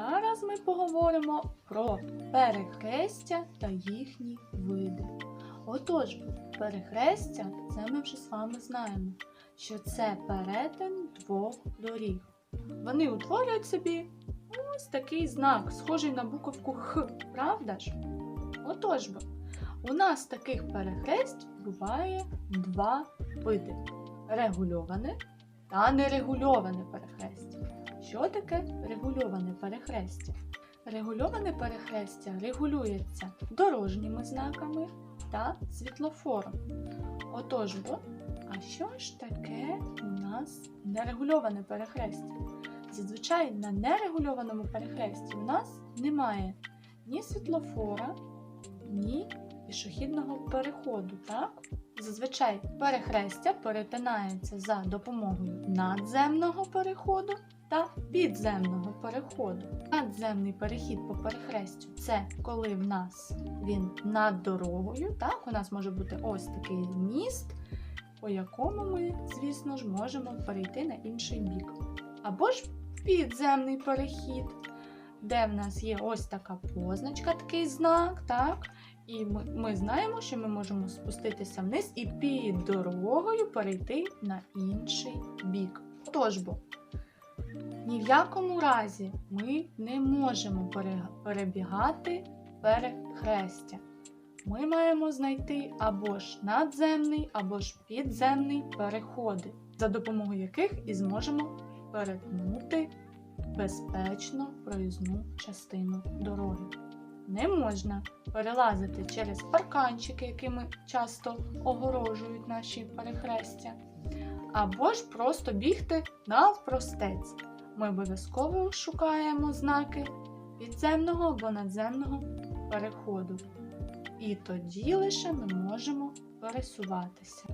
Зараз ми поговоримо про перехрестя та їхні види. Отож, перехрестя це ми вже з вами знаємо, що це перетин двох доріг. Вони утворюють собі ось такий знак, схожий на буковку Х, правда ж? Отож бо, у нас таких перехресть буває два види: регульоване та нерегульоване перехрестя. Що таке регульоване перехрестя? Регульоване перехрестя регулюється дорожніми знаками та світлофором. Отож бо, а що ж таке у нас нерегульоване перехрестя? Зазвичай на нерегульованому перехресті у нас немає ні світлофора, ні пішохідного переходу. Так? Зазвичай перехрестя перетинається за допомогою надземного переходу та підземного переходу. Надземний перехід по перехрестю це коли в нас він над дорогою. Так, у нас може бути ось такий міст, по якому ми, звісно ж, можемо перейти на інший бік. Або ж підземний перехід, де в нас є ось така позначка, такий знак, так? І ми, ми знаємо, що ми можемо спуститися вниз і під дорогою перейти на інший бік. Тож бо, ні в якому разі ми не можемо перебігати перехрестя. Ми маємо знайти або ж надземний, або ж підземний переходи, за допомогою яких і зможемо перетнути безпечно проїзну частину дороги. Не можна перелазити через парканчики, якими часто огорожують наші перехрестя, або ж просто бігти навпростець. Ми обов'язково шукаємо знаки підземного або надземного переходу. І тоді лише ми можемо пересуватися.